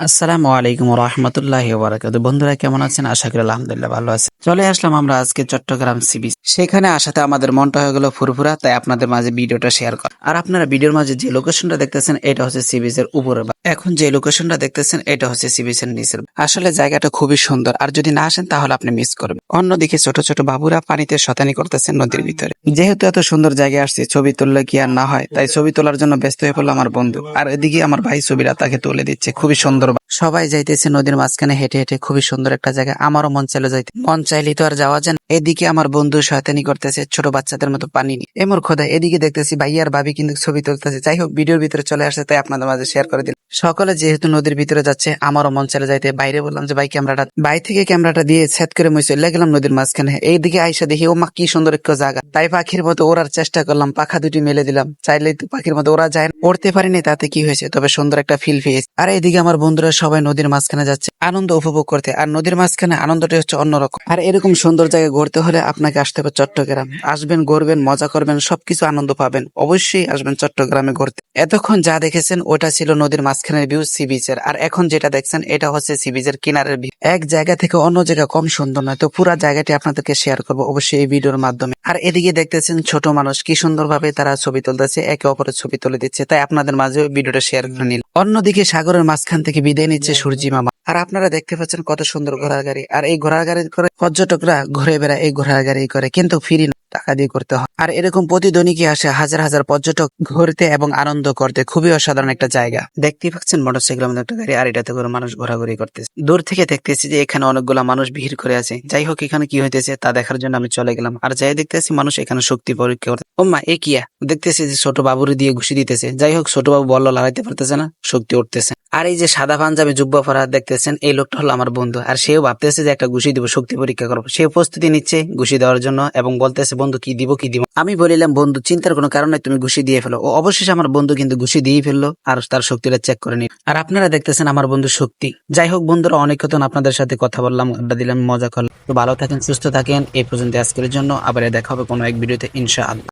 আসসালামু আলাইকুম রহমতুল্লাহ বারাকাত বন্ধুরা কেমন আছেন আশা করি আলহামদুলিল্লাহ ভালো আছে চলে আসলাম আমরা আজকে চট্টগ্রাম সি বিচ সেখানে আসাতে আমাদের মনটা হয়ে গেল ফুরফুরা, তাই আপনাদের মাঝে ভিডিওটা শেয়ার কর। আর আপনারা ভিডিওর মাঝে যে লোকেশনটা দেখতেছেন, এটা হচ্ছে সি বিচের উপরে এখন যে লোকেশনটা দেখতেছেন, এটা হচ্ছে সি বিচের নিচের আসলে জায়গাটা খুবই সুন্দর, আর যদি না আসেন, তাহলে আপনি মিস করবেন। অন্যদিকে ছোট ছোট বাবুরা পানিতে শতানি করতেছেন নদীর ভিতরে। যেহেতু এত সুন্দর জায়গায় আসছে, ছবি তুললে কি আর না হয়? তাই ছবি তোলার জন্য ব্যস্ত হয়ে পড়ল আমার বন্ধু। আর এদিকে আমার ভাই ছবিরা তাকে তুলে দিচ্ছে, খুবই সুন্দর সবাই যাইতেছে নদীর মাঝখানে, হেঁটে হেঁটে, খুবই সুন্দর একটা জায়গা। আমারও মন চাইলো যাইতে। মন চাইলে তো আর যাওয়া যায় না। এদিকে আমার বন্ধু শয়তানি করতেছে ছোট বাচ্চাদের মতো পানি নিয়ে। এমর খোদা এদিকে দেখতেছি ভাই আর ভাবি কিন্তু ছবি তুলতেছে। যাই হোক, ভিডিওর ভিতরে চলে আসছে, তাই আপনাদের মাঝে শেয়ার করে দিন সকলে যেহেতু নদীর ভিতরে যাচ্ছে, আমারও মন চলে যাইতে। বাইরে বললাম যে, ভাই, ক্যামেরাটা, বাই থেকে ক্যামেরাটা দিয়ে সেট করে মই চলে গেলাম নদীর মাঝখানে। এইদিকে আইসা দেখি ও মা কি সুন্দর একটা জায়গা। তাই পাখির মতো ওড়ার চেষ্টা করলাম, পাখা দুটি মেলে দিলাম। চাইলে তো পাখির মতো ওরা যায় না। উড়তে পারিনি, তাতে কি হয়েছে? তবে সুন্দর একটা ফিল পেয়েছে। আর এইদিকে আমার বন্ধুরা সবাই নদীর মাঝখানে যাচ্ছে, আনন্দ উপভোগ করতে। আর নদীর মাঝখানে আনন্দটা হচ্ছে অন্যরকম। আর এরকম সুন্দর জায়গায় ঘুরতে হলে আপনাকে আসতে হবে চট্টগ্রাম। আসবেন ঘুরবেন মজা করবেন, সবকিছু আনন্দ পাবেন। অবশ্যই আসবেন চট্টগ্রামে ঘুরতে এতক্ষণ যা দেখেছেন, ওটা ছিল নদীর মাঝখানের ভিউ সি বিচের আর এখন যেটা দেখছেন, এটা হচ্ছে সি বিচের কিনারের ভিউ এক জায়গা থেকে অন্য জায়গা কম সুন্দর নয়, তো পুরো জায়গাটি আপনাদেরকে শেয়ার করব অবশ্যই এই ভিডিওর মাধ্যমে। আর এদিকে দেখতেছেন ছোট মানুষ, কি সুন্দরভাবে তারা ছবি তুলতেছে, একে অপরের ছবি তুলে দিচ্ছে। তাই আপনাদের মাঝে ভিডিওটা শেয়ার করে নিল অন্যদিকে সাগরের মাঝখান থেকে বিদায় নিচ্ছে সূর্যি মামা। আর আপনারা দেখতে পাচ্ছেন কত সুন্দর ঘোড়ার গাড়ি। আর এই ঘোড়ার গাড়ি করে পর্যটকরা ঘুরে বেড়ায় এই ঘোড়ার গাড়ি করে কিন্তু ফিরি না, টাকা দিয়ে করতে হয়। আর এরকম প্রতিদিনই আসে? হাজার হাজার পর্যটক ঘুরতে এবং আনন্দ করতে খুবই অসাধারণ একটা জায়গা। দেখতেই পাচ্ছেন মোটরসাইকেলের মধ্যে একটা গাড়ি, আর এটাতে করে মানুষ ঘোরাঘুরি করতেছে। দূর থেকে দেখতেছি যে এখানে অনেকগুলা মানুষ ভিড় করে আছে। যাই হোক, এখানে কি হইতেছে তা দেখার জন্য আমি চলে গেলাম। আর যাই দেখতেছি, মানুষ এখানে শক্তি পরীক্ষা করতে ও মা এ? কিয়া দেখতেছি যে ছোট বাবুরে দিয়ে ঘুষি দিতেছে। যাই হোক, ছোট বাবু বল্ল লড়াইতে পারতেছে না, শক্তি উঠতেছে। আর এই যে সাদা পাঞ্জাবি জুব্ব পরা দেখতেছেন, এই লোকটা হলো আমার বন্ধু। আর সেও ভাবতেছে যে একটা ঘুষি দিব, শক্তি পরীক্ষা করব। সে প্রস্তুতি নিচ্ছে ঘুষি দেওয়ার জন্য এবং বলতেছে বন্ধু কি দিব কি দিব? আমি বলিলাম, বন্ধু, চিন্তার কোনো কারণে তুমি ঘুষি দিয়ে ফেলো। ও অবশেষে আমার বন্ধু কিন্তু ঘুষি দিয়ে ফেলল আর তার শক্তিটা চেক করে নিল। আর আপনারা দেখতেছেন আমার বন্ধু শক্তি। যাই হোক, বন্ধুরা অনেক কথা আপনাদের সাথে কথা বললাম, আড্ডা দিলাম, মজা করলাম। তো ভালো থাকেন, সুস্থ থাকেন। এই পর্যন্ত আজকের জন্য। আবার দেখা হবে কোনো এক ভিডিওতে, ইনশাআল্লাহ।